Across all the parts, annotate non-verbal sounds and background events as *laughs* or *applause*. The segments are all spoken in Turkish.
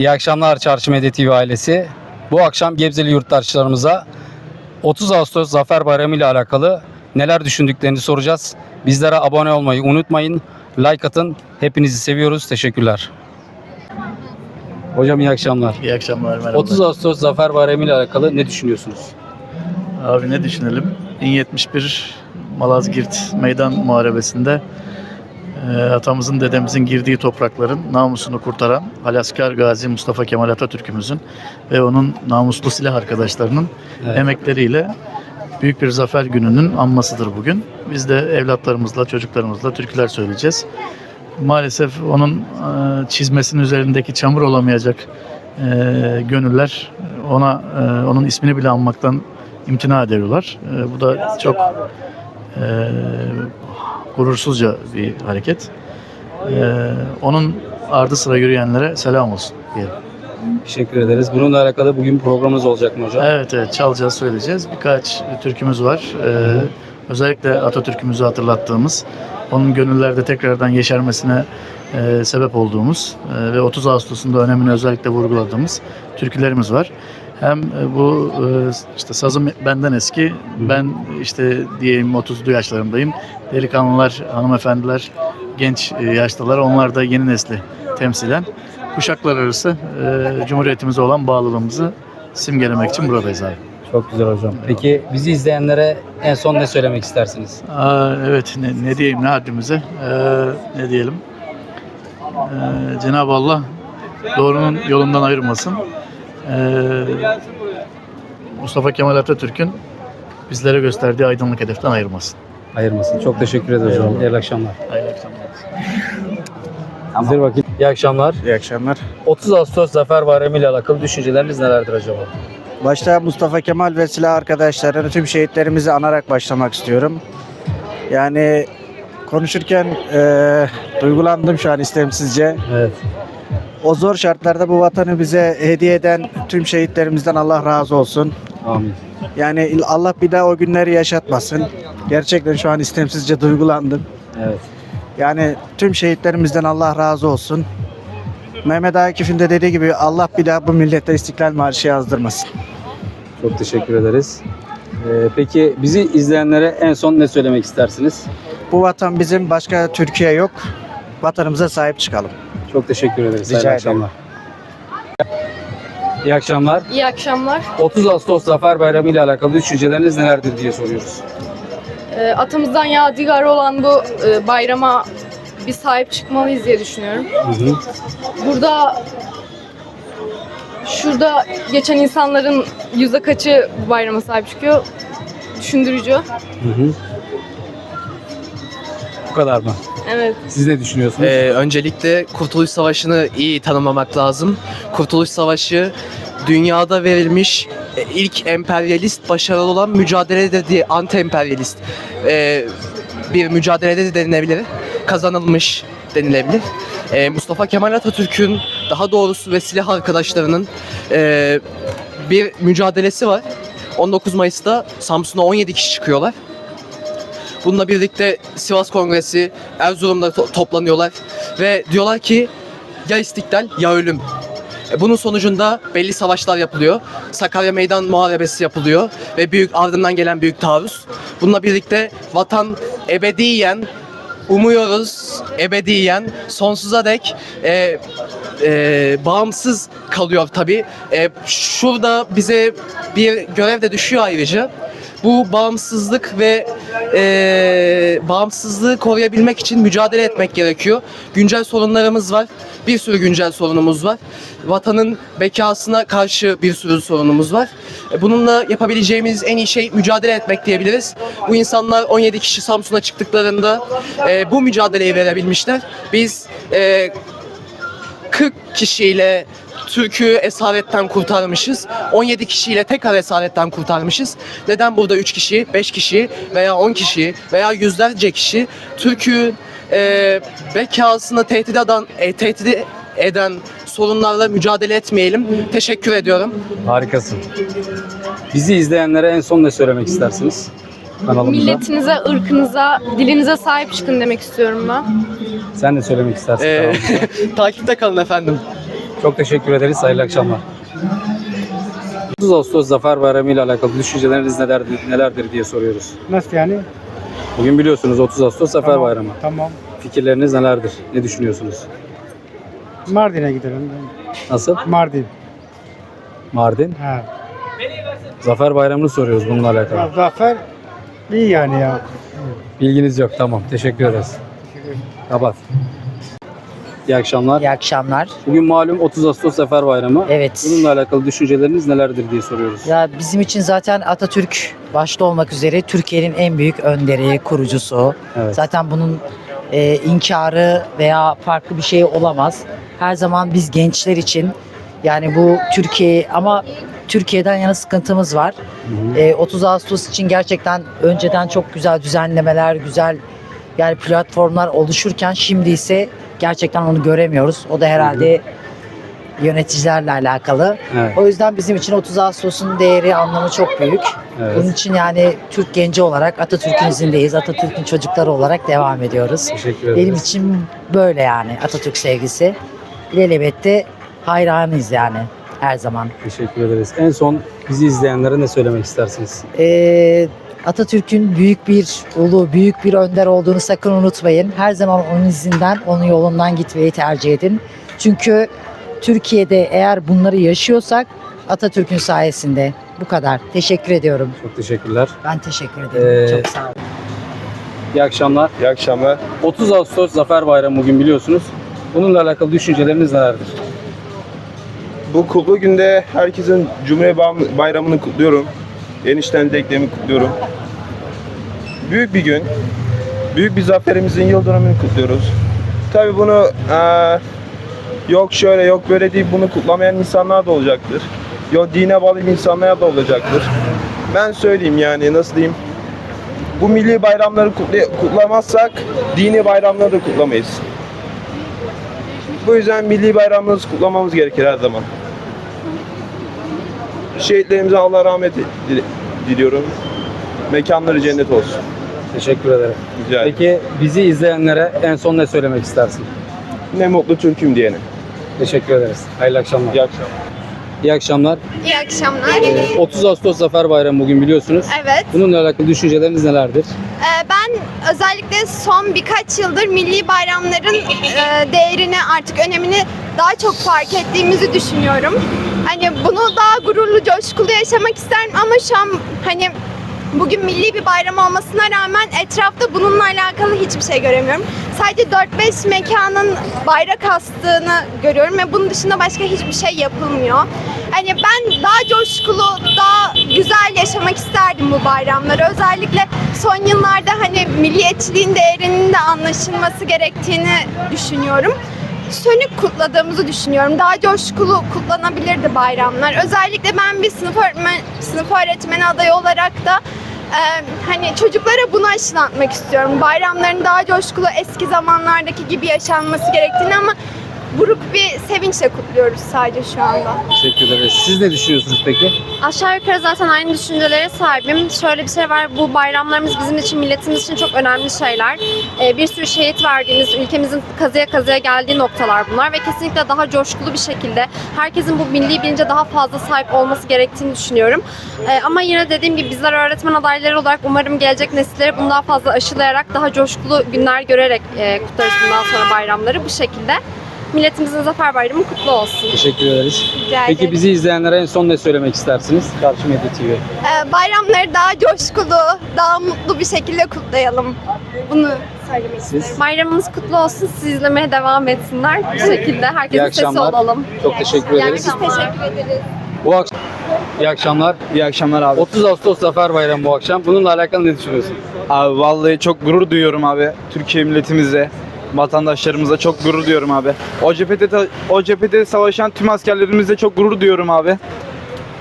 İyi akşamlar Çarşı Medya TV ailesi. Bu akşam Gebzeli yurttaşlarımıza 30 Ağustos Zafer Bayramı ile alakalı neler düşündüklerini soracağız. Bizlere abone olmayı unutmayın. Like atın. Hepinizi seviyoruz. Teşekkürler. Hocam iyi akşamlar. İyi akşamlar merhaba. 30 Ağustos Zafer Bayramı ile alakalı ne düşünüyorsunuz? Abi ne düşünelim? 1071 Malazgirt Meydan Muharebesi'nde atamızın dedemizin girdiği toprakların namusunu kurtaran Alaskar Gazi Mustafa Kemal Atatürk'ümüzün ve onun namuslu silah arkadaşlarının Evet. emekleriyle büyük bir zafer gününün anmasıdır bugün. Biz de evlatlarımızla, çocuklarımızla türküler söyleyeceğiz. Maalesef onun e, çizmesinin üzerindeki çamur olamayacak e, gönüller ona e, onun ismini bile anmaktan imtina ediyorlar. Bu da çok e, gurursuzca bir hareket. E, onun ardı sıra yürüyenlere selam olsun diyelim. Teşekkür ederiz. Bununla alakalı bugün programımız olacak mı hocam? Evet evet çalacağız söyleyeceğiz. Birkaç türkümüz var. Ee, özellikle Atatürk'ümüzü hatırlattığımız, onun gönüllerde tekrardan yeşermesine e, sebep olduğumuz e, ve 30 Ağustos'un da önemini özellikle vurguladığımız türkülerimiz var. Hem e, bu e, işte sazım benden eski, ben işte diyeyim 30'lu yaşlarımdayım. Delikanlılar, hanımefendiler, genç e, yaşlılar onlar da yeni nesli temsilen kuşaklar arası Cumhuriyetimize olan bağlılığımızı simgelemek için buradayız abi. Çok güzel hocam. Peki bizi izleyenlere en son ne söylemek istersiniz? Aa, evet ne, ne diyeyim ne haddimize Ee, ne diyelim Ee, Cenab-ı Allah doğrunun yolundan ayırmasın Mustafa Kemal Atatürk'ün bizlere gösterdiği aydınlık hedeften ayırmasın. Ayırmasın. Çok teşekkür ederim hocam. Eyvallah. İyi akşamlar. Hayırlı akşamlar. Hazır vakit. İyi akşamlar. İyi akşamlar. 30 Ağustos Zafer Bayramı ile alakalı düşünceleriniz nelerdir acaba? Başta Mustafa Kemal ve silah arkadaşlarını tüm şehitlerimizi anarak başlamak istiyorum. Yani konuşurken eee, duygulandım şu an istemsizce. Evet. O zor şartlarda bu vatanı bize hediye eden tüm şehitlerimizden Allah razı olsun. Amin. Yani Allah bir daha o günleri yaşatmasın. Gerçekten şu an istemsizce duygulandım. Evet. Yani tüm şehitlerimizden Allah razı olsun. Mehmet Akif'in de dediği gibi Allah bir daha bu millete İstiklal Marşı yazdırmasın. Çok teşekkür ederiz. Ee, peki bizi izleyenlere en son ne söylemek istersiniz? Bu vatan bizim, başka Türkiye yok. Vatanımıza sahip çıkalım. Çok teşekkür ederiz. Rica ederim. akşamlar. İyi akşamlar. İyi akşamlar. 30 Ağustos Zafer Bayramı ile alakalı düşünceleriniz nelerdir diye soruyoruz. Ee, atamızdan yadigar olan bu e, bayrama bir sahip çıkmalıyız diye düşünüyorum. Hı hı. Burada şurada geçen insanların yüzde kaçı bu bayrama sahip çıkıyor? Düşündürücü. Hı hı. Bu kadar mı? Evet. Siz ne düşünüyorsunuz? Ee, öncelikle Kurtuluş Savaşı'nı iyi tanımlamak lazım. Kurtuluş Savaşı dünyada verilmiş e, ilk emperyalist başarılı olan mücadeledir diye anti-emperyalist e, bir mücadelede de denilebilir. Kazanılmış denilebilir. E, Mustafa Kemal Atatürk'ün daha doğrusu ve silah arkadaşlarının e, bir mücadelesi var. 19 Mayıs'ta Samsun'a 17 kişi çıkıyorlar. Bununla birlikte Sivas Kongresi, Erzurum'da to- toplanıyorlar ve diyorlar ki ya istiklal ya ölüm. E, Bunun sonucunda belli savaşlar yapılıyor. Sakarya Meydan Muharebesi yapılıyor ve büyük ardından gelen büyük taarruz. Bununla birlikte vatan ebediyen umuyoruz ebediyen sonsuza dek e, e, bağımsız kalıyor tabi. E, şurada bize bir görev de düşüyor ayrıca. Bu bağımsızlık ve e, bağımsızlığı koruyabilmek için mücadele etmek gerekiyor. Güncel sorunlarımız var. Bir sürü güncel sorunumuz var. Vatanın bekasına karşı bir sürü sorunumuz var. E, Bununla yapabileceğimiz en iyi şey mücadele etmek diyebiliriz. Bu insanlar 17 kişi Samsun'a çıktıklarında e, bu mücadeleyi verebilmişler. Biz e, 40 kişiyle Türk'ü esaretten kurtarmışız. 17 kişiyle tekrar esaretten kurtarmışız. Neden burada 3 kişi, 5 kişi veya 10 kişi veya yüzlerce kişi Türk'ü e, bekasını tehdit eden, e, tehdit eden sorunlarla mücadele etmeyelim. Teşekkür ediyorum. Harikasın. Bizi izleyenlere en son ne söylemek istersiniz? Kanalımıza. Milletinize, ırkınıza, dilinize sahip çıkın demek istiyorum ben. Sen ne söylemek istersin? E, kanalımıza? *laughs* takipte kalın efendim. Çok teşekkür ederiz. Hayırlı akşamlar. 30 Ağustos Zafer Bayramı ile alakalı düşünceleriniz nelerdir, nelerdir diye soruyoruz. Nasıl yani? Bugün biliyorsunuz 30 Ağustos Zafer Tamam, Bayramı. Tamam. Fikirleriniz nelerdir? Ne düşünüyorsunuz? Mardin'e gidelim. Nasıl? Mardin. Mardin. Ha. Zafer Bayramı'nı soruyoruz bununla Ya alakalı. Zafer iyi yani ya. Bilginiz yok. Tamam. Teşekkür ederiz. Kapat. İyi akşamlar. İyi akşamlar. Bugün malum 30 Ağustos Zafer Bayramı. Evet. Bununla alakalı düşünceleriniz nelerdir diye soruyoruz. Ya bizim için zaten Atatürk başta olmak üzere Türkiye'nin en büyük önderi, kurucusu. Evet. Zaten bunun e, inkarı veya farklı bir şey olamaz. Her zaman biz gençler için yani bu Türkiye ama Türkiye'den yana sıkıntımız var. Hı hı. E, 30 Ağustos için gerçekten önceden çok güzel düzenlemeler, güzel yani platformlar oluşurken şimdi ise gerçekten onu göremiyoruz. O da herhalde yöneticilerle alakalı. Evet. O yüzden bizim için 30 Ağustos'un değeri, anlamı çok büyük. Evet. Bunun için yani Türk genci olarak Atatürk'ün izindeyiz. Atatürk'ün çocukları olarak devam ediyoruz. Teşekkür ederiz. Benim için böyle yani Atatürk sevgisi. İlelebette hayranıyız yani her zaman. Teşekkür ederiz. En son bizi izleyenlere ne söylemek istersiniz? Ee, Atatürk'ün büyük bir ulu, büyük bir önder olduğunu sakın unutmayın. Her zaman onun izinden, onun yolundan gitmeyi tercih edin. Çünkü Türkiye'de eğer bunları yaşıyorsak Atatürk'ün sayesinde. Bu kadar. Teşekkür ediyorum. Çok teşekkürler. Ben teşekkür ederim. Ee, Çok sağ olun. İyi akşamlar. İyi akşamlar. 30 Ağustos Zafer Bayramı bugün biliyorsunuz. Bununla alakalı düşünceleriniz nelerdir? Bu kutlu günde herkesin Cumhuriyet Bayram- Bayramı'nı kutluyorum. Enişten dileklerimi kutluyorum. Büyük bir gün. Büyük bir zaferimizin yıl dönümünü kutluyoruz. Tabii bunu eee, yok şöyle yok böyle deyip bunu kutlamayan insanlar da olacaktır. Yok dine bağlı insanlar da olacaktır. Ben söyleyeyim yani nasıl diyeyim. Bu milli bayramları kutla- kutlamazsak dini bayramları da kutlamayız. Bu yüzden milli bayramımızı kutlamamız gerekir her zaman. Şehitlerimize Allah rahmet dil- diliyorum. Mekanları cennet olsun. Teşekkür ederim. Rica ederim. Peki bizi izleyenlere en son ne söylemek istersin? Ne mutlu Türk'üm diyene. Teşekkür ederiz. Hayırlı akşamlar. İyi akşamlar. İyi akşamlar. İyi akşamlar. Ee, 30 Ağustos Zafer Bayramı bugün biliyorsunuz. Evet. Bununla alakalı düşünceleriniz nelerdir? Ee, Ben özellikle son birkaç yıldır milli bayramların e, değerini artık önemini daha çok fark ettiğimizi düşünüyorum. Hani bunu daha gururlu, coşkulu yaşamak isterim ama şu an hani bugün milli bir bayram olmasına rağmen etrafta bununla alakalı hiçbir şey göremiyorum. Sadece 4-5 mekanın bayrak astığını görüyorum ve bunun dışında başka hiçbir şey yapılmıyor. Hani ben daha coşkulu, daha güzel yaşamak isterdim bu bayramları. Özellikle son yıllarda hani milliyetçiliğin değerinin de anlaşılması gerektiğini düşünüyorum. Sönük kutladığımızı düşünüyorum. Daha coşkulu kutlanabilirdi bayramlar. Özellikle ben bir sınıf öğretmen, sınıf öğretmeni adayı olarak da e, hani çocuklara bunu aşılatmak istiyorum. Bayramların daha coşkulu eski zamanlardaki gibi yaşanması gerektiğini ama buruk bir sevinçle kutluyoruz sadece şu anda. Teşekkür ederiz. Siz ne düşünüyorsunuz peki? Aşağı yukarı zaten aynı düşüncelere sahibim. Şöyle bir şey var, bu bayramlarımız bizim için, milletimiz için çok önemli şeyler. Ee, bir sürü şehit verdiğimiz, ülkemizin kazıya kazıya geldiği noktalar bunlar ve kesinlikle daha coşkulu bir şekilde herkesin bu milli bilince daha fazla sahip olması gerektiğini düşünüyorum. Ee, ama yine dediğim gibi bizler öğretmen adayları olarak umarım gelecek nesillere bunu daha fazla aşılayarak, daha coşkulu günler görerek e, kutlarız bundan sonra bayramları bu şekilde. Milletimizin Zafer Bayramı kutlu olsun. Teşekkür ederiz. Rica Peki ederim. bizi izleyenlere en son ne söylemek istersiniz? Karşı Medya TV. Ee, bayramları daha coşkulu, daha mutlu bir şekilde kutlayalım. Bunu söylemek Siz? isterim. Bayramımız kutlu olsun. Siz izlemeye devam etsinler. Bu şekilde İyi herkesin sesi akşamlar. olalım. Çok teşekkür Yani ederiz. biz teşekkür ederiz. Bu akşam İyi akşamlar. İyi akşamlar abi. 30 Ağustos Zafer Bayramı bu akşam. Bununla alakalı ne düşünüyorsun? Abi vallahi çok gurur duyuyorum abi. Türkiye milletimizle, vatandaşlarımızla çok gurur duyuyorum abi. O cephede o cephede savaşan tüm askerlerimizle çok gurur duyuyorum abi.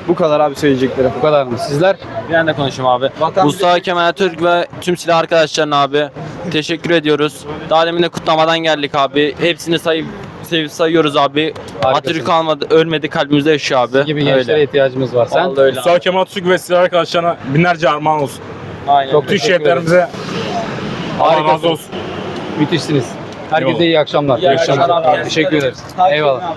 Bu kadar abi söyleyeceklerim. Bu kadar mı? Sizler? Ben de konuşayım abi. Vatan Mustafa Kemal Atatürk ve tüm silah arkadaşlarına abi teşekkür ediyoruz. Daha demin de kutlamadan geldik abi. Hepsini sayıp sevip sayıyoruz abi. Atatürk kalmadı, ölmedi kalbimizde yaşıyor abi. gibi gençlere Öyle. ihtiyacımız var. Sen? Vallahi öyle. Mustafa Kemal Atatürk ve silah arkadaşlarına binlerce armağan olsun. Aynen. Çok ederiz. şehitlerimize Allah razı olsun. Müthişsiniz. Herkese iyi akşamlar. İyi akşamlar. Teşekkür ederiz. Eyvallah.